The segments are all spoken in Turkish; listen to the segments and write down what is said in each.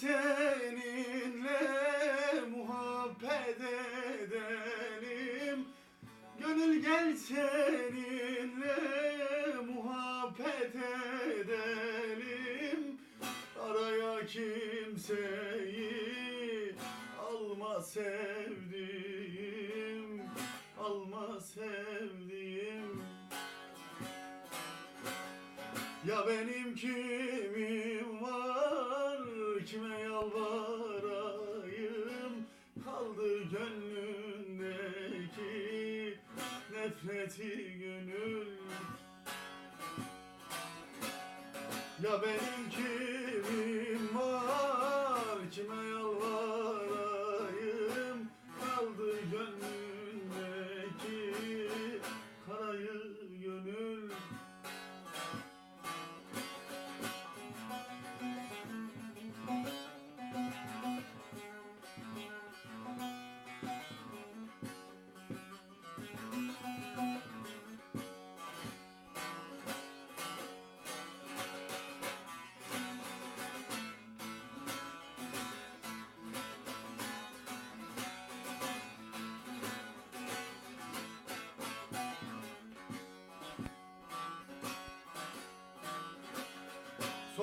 seninle muhabbet edelim. Gönül gel seninle muhabbet edelim. Araya kimseyi alma sevdiğim Alma sevdiğim. Ya benim kimim nefreti gönül. Ya benim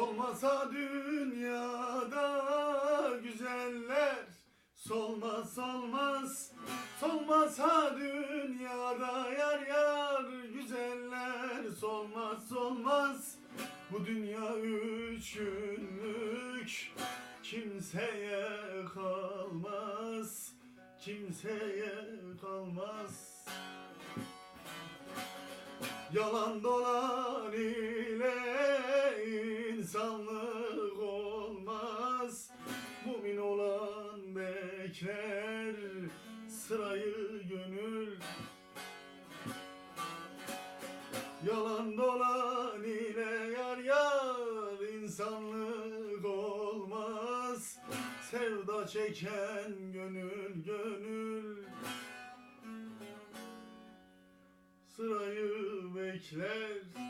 Solmasa dünyada güzeller. Solmaz solmaz Solmasa dünyada yar yar güzeller. Solmaz solmaz Bu dünya üç günlük Kimseye kalmaz Kimseye kalmaz. Yalan dolan bekler sırayı gönül. Yalan dolan ile yar yar insanlık olmaz. Sevda çeken gönül gönül. Sırayı bekler